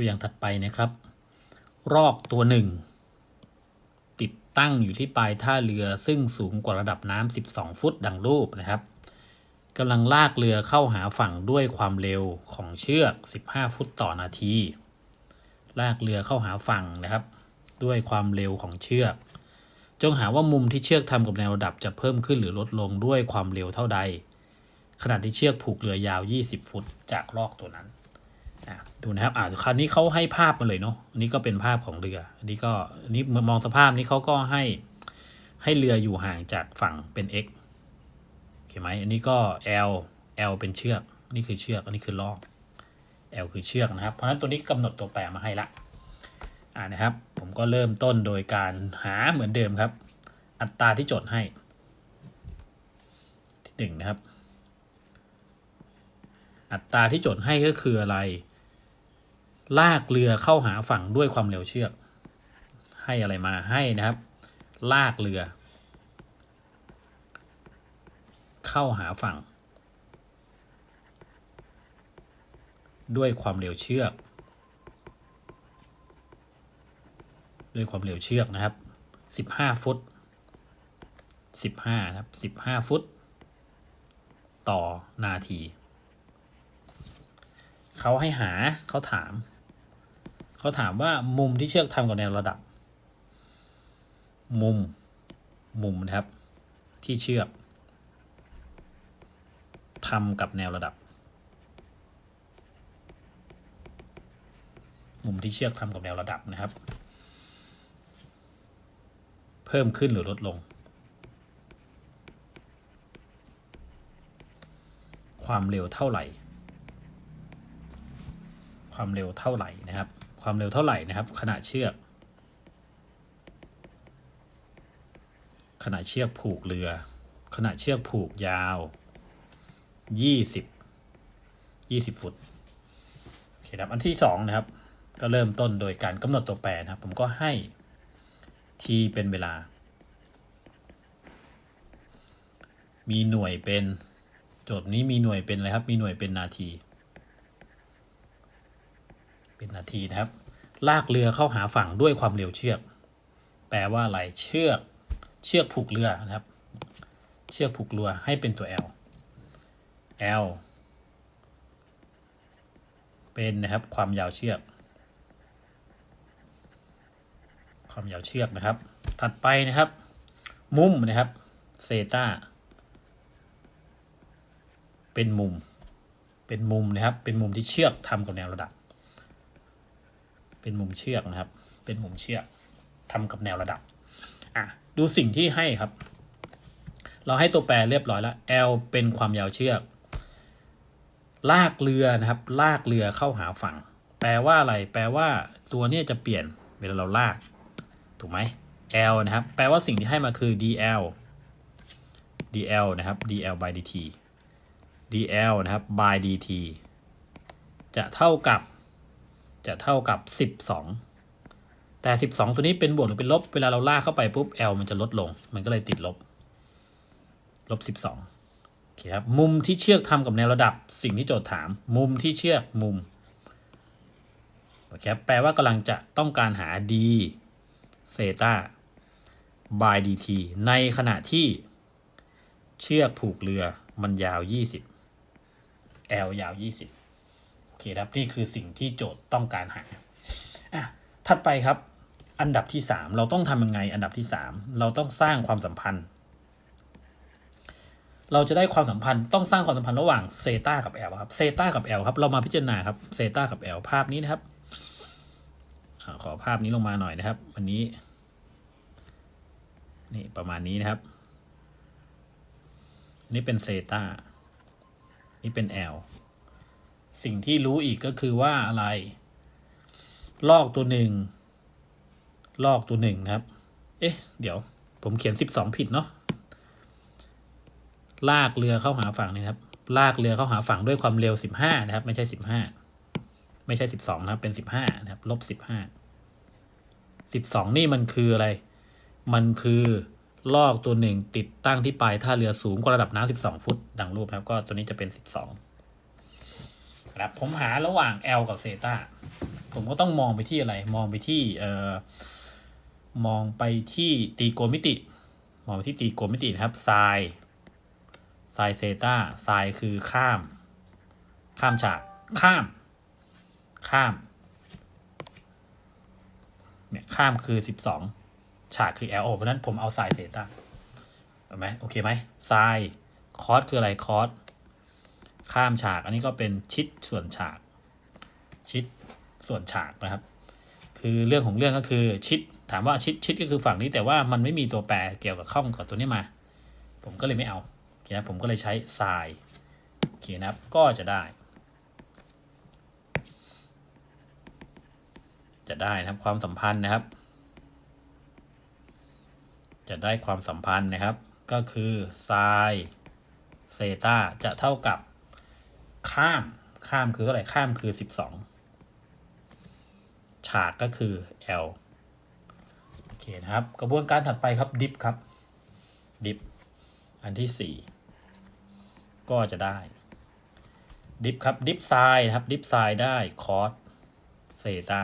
ตัวอย่างถัดไปนะครับ รอกตัวหนึ่งติดตั้งอยู่ที่ปลายท่าเรือซึ่งสูงกว่าระดับน้ำ12 ฟุตดังรูปนะครับกำลังลากเรือเข้าหาฝั่งด้วยความเร็วของเชือก 15 ฟุตต่อนาที ลากเรือเข้าหาฝั่งนะครับ ด้วยความเร็วของเชือก จงหาว่ามุมที่เชือกทำกับแนวระดับจะเพิ่มขึ้นหรือลดลงด้วยความเร็วเท่าใด ขณะที่เชือกผูกเรือยาว 20 ฟุตจากลอกตัวนั้น ดูนะครับอ่าคราวนี้เขาให้ภาพมาเลยเนาะอันนี้ก็เป็นภาพของเรือ อันนี้ก็อันนี้มองสภาพนี้เขาก็ให้ให้เรืออยู่ห่างจากฝั่งเป็น x โอเคไหมอันนี้ก็ l l เป็นเชือกนี่คือเชือกอันนี้คือลอก l คือเชือกนะครับ เพราะฉะนั้นตัวนี้กำหนดตัวแปรมาให้ละอ่านะครับ ผมก็เริ่มต้นโดยการหาเหมือนเดิมครับ อัตราที่โจทย์ให้ที่หนึ่งนะครับ อัตราที่โจทย์ให้ก็คืออะไร ลากเรือเข้าหาฝั่งด้วยความเร็วเชือก ให้อะไรมาให้นะครับ ลากเรือ เข้าหาฝั่ง ด้วยความเร็วเชือก ด้วยความเร็วเชือกนะครับ15ฟุต15นะครับ15ฟุต ต่อนาทีเขาให้หาเขาถาม เขาถามว่ามุมที่เชือกทำกับแนวระดับ มุม มุมนะครับ ที่เชือกทำกับแนวระดับ มุมที่เชือกทำกับแนวระดับนะครับ เพิ่มขึ้นหรือลดลง ความเร็วเท่าไหร่ ความเร็วเท่าไหร่นะครับ ความเร็วเท่าไหร่นะครับ ขณะเชือก ขณะเชือกผูกเรือ ขณะเชือกผูกยาวยี่สิบยี่สิบฟุตโอเคครับอันที่สองนะครับ ก็เริ่มต้นโดยการกำหนดตัวแปรนะครับ ผมก็ให้ t เป็นเวลา มีหน่วยเป็นโจทย์นี้มีหน่วยเป็นอะไรครับ มีหน่วยเป็นนาที เป็นนาทีนะครับ ลากเรือเข้าหาฝั่งด้วยความเร็วเชือก แปลว่าอะไรเชือกเชือกผูกเรือนะครับ เชือกผูกเรือให้เป็นตัว L L เป็นนะครับความยาวเชือก ความยาวเชือกนะครับ ถัดไปนะครับ มุมนะครับเซตาเป็นมุม เป็นมุมนะครับ เป็นมุมที่เชือกทำกับแนวระดับ เป็นมุมเชือกนะครับ เป็นมุมเชือกทำกับแนวระดับอะดูสิ่งที่ให้ครับ เราให้ตัวแปรเรียบร้อยแล้ว L เป็นความยาวเชือก ลากเรือนะครับ ลากเรือเข้าหาฝั่ง แปลว่าอะไร แปลว่าตัวเนี้ยจะเปลี่ยนเวลาเราลาก ถูกไหม L นะครับ แปลว่าสิ่งที่ให้มาคือ dl dl นะครับ dl by dt dl นะครับ by dt จะเท่ากับ จะเท่ากับ 12 แต่ 12 ตัวนี้เป็นบวกหรือเป็นลบ เวลาเราลากเข้าไปปุ๊บ L มันจะลดลง มันก็เลยติดลบ ลบ 12โอเคครับ มุมที่เชือกทำกับแนวระดับ สิ่งที่โจทย์ถาม มุมที่เชือกมุมโอเคครับแปลว่ากำลังจะต้องการหา d เซต้า by dt ในขณะที่เชือกผูกเรือมันยาว 20 L ยาว 20 เคครับนี่คือสิ่งที่โจทย์ต้องการหาอะถัดไปครับ อันดับที่ 3 เราต้องทำยังไง อันดับที่ 3 เราต้องสร้างความสัมพันธ์ เราจะได้ความสัมพันธ์ต้องสร้างความสัมพันธ์ระหว่างเซตากับ L ครับเซตากับ L ครับเรามาพิจารณาครับเซตากับ L ภาพนี้นะครับขอภาพนี้ลงมาหน่อยนะครับ วันนี้ นี่ประมาณนี้นะครับ นี่เป็นเซตานี่เป็น L สิ่งที่รู้อีกก็คือว่าอะไร ลอกตัวหนึ่ง ลอกตัวหนึ่งครับ เอ๊ะ เดี๋ยว ผมเขียนสิบสองผิดเนาะ ลากเรือเข้าหาฝั่งนี่ครับ ลากเรือเข้าหาฝั่งด้วยความเร็วสิบห้านะครับ ไม่ใช่สิบห้า ไม่ใช่สิบสองนะครับ เป็นสิบห้านะครับ ลบสิบห้า สิบสองนี่มันคืออะไร มันคือลอกตัวหนึ่งติดตั้งที่ปลายท่าเรือสูงกว่าระดับน้ำสิบสองฟุต ดังรูปครับ ก็ตัวนี้จะเป็นสิบสอง ครับผมหาระหว่าง L กับเซตาผมก็ต้องมองไปที่อะไร มองไปที่เอ่อมองไปที่ตีโกมิติ มองไปที่ตีโกมิตินะครับไซไซเซตาไซคือข้าม ข้ามฉากข้าม ข้ามเนี่ยข้ามคือสิบสองฉากคือ L โอเพราะนั้นผมเอาไซเซตาถูกไหมโอเคไหมไซคอสคืออะไรคอส ข้ามฉาก อันนี้ก็เป็นชิดส่วนฉาก ชิดส่วนฉากนะครับ คือเรื่องของเรื่องก็คือชิด ถามว่าชิดชิดก็คือฝั่งนี้แต่ว่ามันไม่มีตัวแปรเกี่ยวกับข้องกับตัวนี้มา ผมก็เลยไม่เอาโอเคนะผมก็เลยใช้ทรายโอเคนะครับก็จะได้ จะได้นะครับความสัมพันธ์นะครับ จะได้ความสัมพันธ์นะครับ ก็คือไซเซตาจะเท่ากับ ข้าม ข้ามคือเท่าไหร่ข้ามคือ12ฉากก็คือ L โอเคนะครับ กระบวนการถัดไปครับดิฟครับดิฟอันที่ 4 ก็จะได้ ดิฟครับดิฟไซนะครับดิฟไซได้คอสเซตา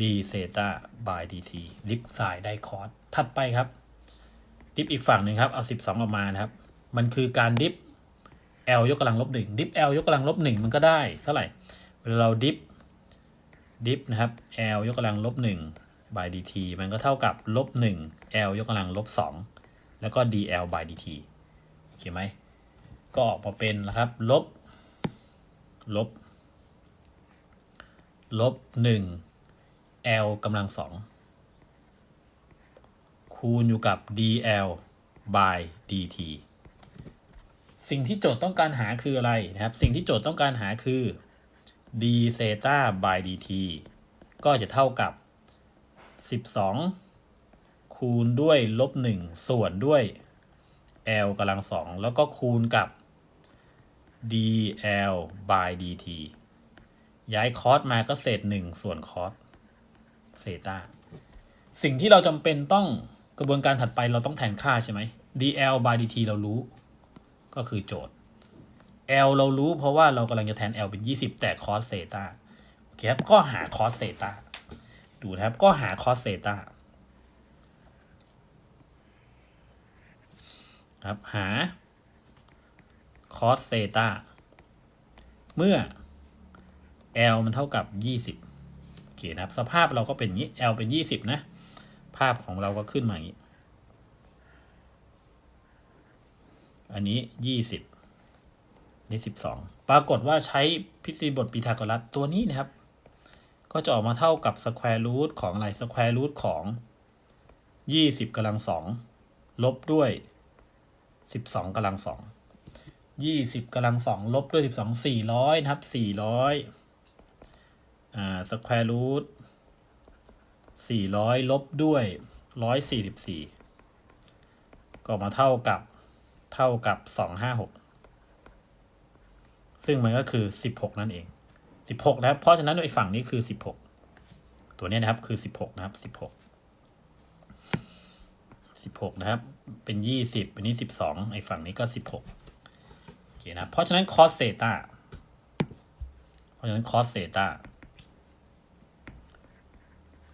ดีเซตาบายดีทีดิฟไซได้คอสถัดไปครับ ดิฟอีกฝั่งหนึ่งครับ เอา 12 ออกมานะครับ มันคือการดิฟ L ยกกำลังลบหนึ่งดิฟ L ยกกำลังลบหนึ่งมันก็ได้เท่าไหร่เวลาเราดิฟดิฟนะครับ L ยกกำลังลบหนึ่ง by dt มันก็เท่ากับลบหนึ่ง L ยกกำลังลบสองแล้วก็ dl by dt โอเคไหมก็ออกมาเป็นนะครับ ลบ ลบ ลบหนึ่ง L กำลังสองคูณอยู่กับ dl by dt สิ่งที่โจทย์ต้องการหาคืออะไรนะครับ สิ่งที่โจทย์ต้องการหาคือ d เซต้า by dt ก็จะเท่ากับ 12 คูณด้วยลบ 1 ส่วนด้วย l กำลังสองแล้วก็คูณกับ dl by dt ย้ายคอสมาก็เศษ 1 ส่วนคอสเซต้าสิ่งที่เราจำเป็นต้องกระบวนการถัดไปเราต้องแทนค่าใช่ไหม dl by dt เรารู้ ก็คือโจทย์ L เรารู้เพราะว่าเรากำลังจะแทน L เป็น 20 แต่คอสเซตาโอเคครับ ก็หาคอสเซตาดูนะครับ ก็หาคอสเซตาครับ หาคอสเซตาเมื่อ L มันเท่ากับ 20โอเคนะครับ สภาพเราก็เป็นอย่างนี้ L เป็น 20 นะ ภาพของเราก็ขึ้นมาอย่างนี้ อันนี้20นี่12ปรากฏว่าใช้พิธีบทปีทาโกรัสตัวนี้นะครับ ก็จะออกมาเท่ากับสแควร์รูทของอะไรสแควร์รูทของ20กำลัง2ลบด้วย12กำลัง2 20กำลัง2ลบด้วย12 400นะครับ400อ่าสแควร์รูท400ลบด้วย144ก็มาเท่ากับ ท่ากับ256ซึ่งมันก็คือ16นั่นเอง16นะครับ เพราะฉะนั้นไอ้ฝั่งนี้คือ16ตัวนี้นะครับคือ16นะครับ16 16นะครับ เป็น20อันนี้12ไอ้ฝั่งนี้ก็16โอเคนะเพราะฉะนั้น cos theta เพราะฉะนั้น cos theta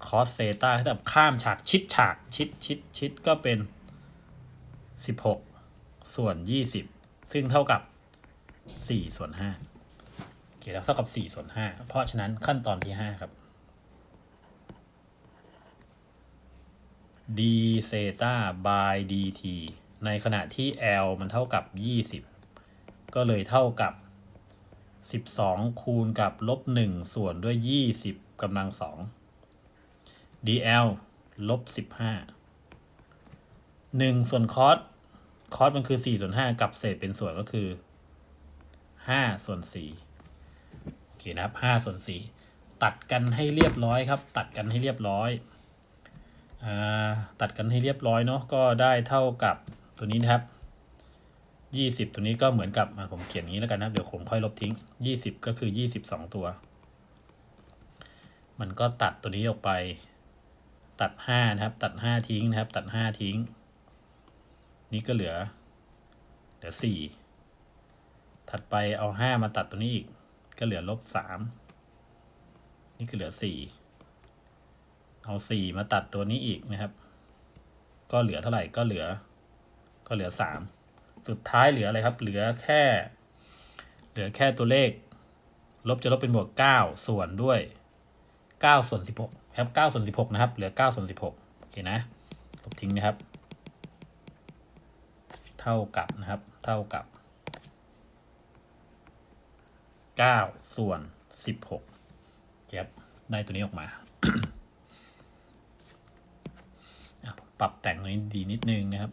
cos theta ถ้าแบบข้ามฉากชิดฉากชิดชิดชิดก็เป็น16 ส่วน20ซึ่งเท่ากับ4ส่วน5โอเคแล้วเท่ากับ4ส่วน5เพราะฉะนั้นขั้นตอนที่5ครับ d เซตา by dt ในขณะที่ L มันเท่ากับ 20 ก็เลยเท่ากับ 12 คูณกับลบ 1 ส่วนด้วย 20กำลัง 2 dl ลบ 15 1 ส่วนคอส คอสมันคือ4ส่วน5กับเศษเป็นส่วนก็คือ5ส่วน4โอเคนะครับ5ส่วน4ตัดกันให้เรียบร้อยครับ ตัดกันให้เรียบร้อยอตัดกันให้เรียบร้อยเนาะก็ได้เท่ากับตัวนี้นะครับ20ตัวนี้ก็เหมือนกับผมเขียนอย่างนี้แล้วกันนะเดี๋ยวผมค่อยลบทิ้ง20ก็คือ22ตัว มันก็ตัดตัวนี้ออกไป ตัด5นะครับ ตัด5ทิ้งนะครับ ตัด5ทิ้ง นี่ก็เหลือเหลือ4ถัดไปเอา5มาตัดตัวนี้อีก ก็เหลือลบ3นี่คือเหลือสี่เอาสี่มาตัดตัวนี้อีกนะครับ ก็เหลือเท่าไหร่ก็เหลือ ก็เหลือสามสุดท้ายเหลืออะไรครับ เหลือแค่ เหลือแค่ตัวเลข ลบจะลบเป็นบวกเก้าส่วนด้วยเก้าส่วนสิบหกครับเก้าส่วนสิบหกนะครับ เหลือเก้าส่วนสิบหกโอเคนะ ลบทิ้งนะครับ ท่ากับนะครับ เท่ากับเก้าส่วนสิบหกครับได้ตัวนี้ออกมาอะผมปรับแต่งตรงนี้ดีนิดนึงนะครับ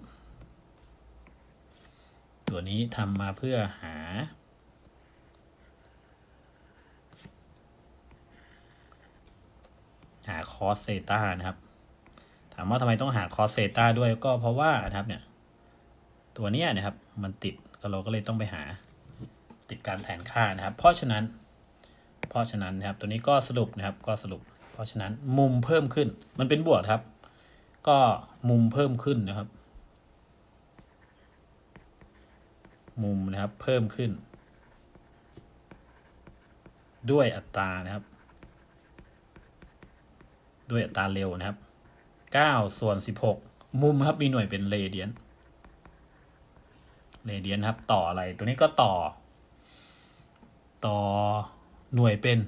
ตัวนี้ทำมาเพื่อหา หาคอสเซตานะครับ ถามว่าทำไมต้องหาคอสเซตาด้วยก็เพราะว่านะครับเนี่ย ตัวเนี้ยนะครับมันติดก็เราก็เลยต้องไปหาติดการแทนค่านะครับ เพราะฉะนั้น เพราะฉะนั้นนะครับตัวนี้ก็สรุปนะครับก็สรุป เพราะฉะนั้นมุมเพิ่มขึ้น มันเป็นบวกครับ ก็มุมเพิ่มขึ้นนะครับ มุมนะครับเพิ่มขึ้น ด้วยอัตรานะครับ ด้วยอัตราเร็วนะครับ9ส่วน16 มุมครับมีหน่วยเป็นเรเดียน เรเดียนครับ ต่ออะไร ตัวนี้ก็ต่อ ต่อหน่วยเป็น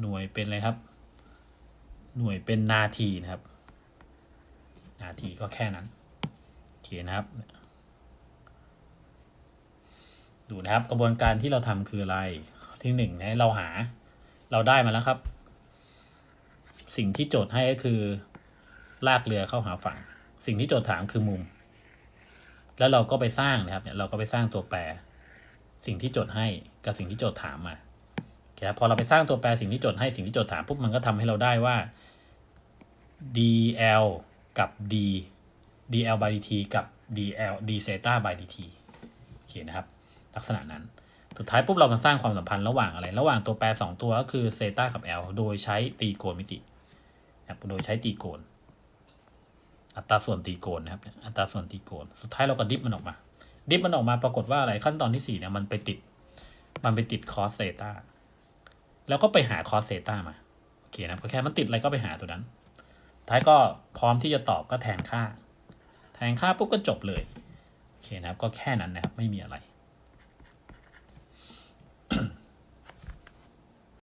หน่วยเป็นอะไรครับ หน่วยเป็นนาทีนะครับ นาทีก็แค่นั้นโอเคนะครับ ดูนะครับกระบวนการที่เราทำคืออะไรที่หนึ่งนะเราหาเราได้มาแล้วครับ สิ่งที่โจทย์ให้ก็คือลากเรือเข้าหาฝั่ง สิ่งที่โจทย์ถามคือมุม แล้วเราก็ไปสร้างนะครับเนี่ยเราก็ไปสร้างตัวแปร สิ่งที่โจทย์ให้กับสิ่งที่โจทย์ถามมาโอเคครับพอเราไปสร้างตัวแปรสิ่งที่โจทย์ให้สิ่งที่โจทย์ถามปุ๊บมันก็ทำให้เราได้ว่า dl กับ d dl by dt กับ dl d zeta by dt โอเคนะครับ ลักษณะนั้น สุดท้ายปุ๊บเรามาสร้างความสัมพันธ์ระหว่างอะไร ระหว่างตัวแปร 2 ตัวก็คือเซตากับ L โดยใช้ตีโกณมิตินะครับโดยใช้ตีโกณ อัตราส่วนตีโกนนะครับอัตราส่วนตีโกน สุดท้ายเราก็ดิฟมันออกมา ดิฟมันออกมาปรากฏว่าอะไรขั้นตอนที่4เนี่ยมันไปติด มันไปติดคอสเซต้าแล้วก็ไปหาคอสเซต้ามาโอเคนะก็แค่มันติดอะไรก็ไปหาตัวนั้น ท้ายก็พร้อมที่จะตอบก็แทนค่า แทนค่าปุ๊บก็จบเลยโอเคนะครับก็แค่นั้นนะครับไม่มีอะไร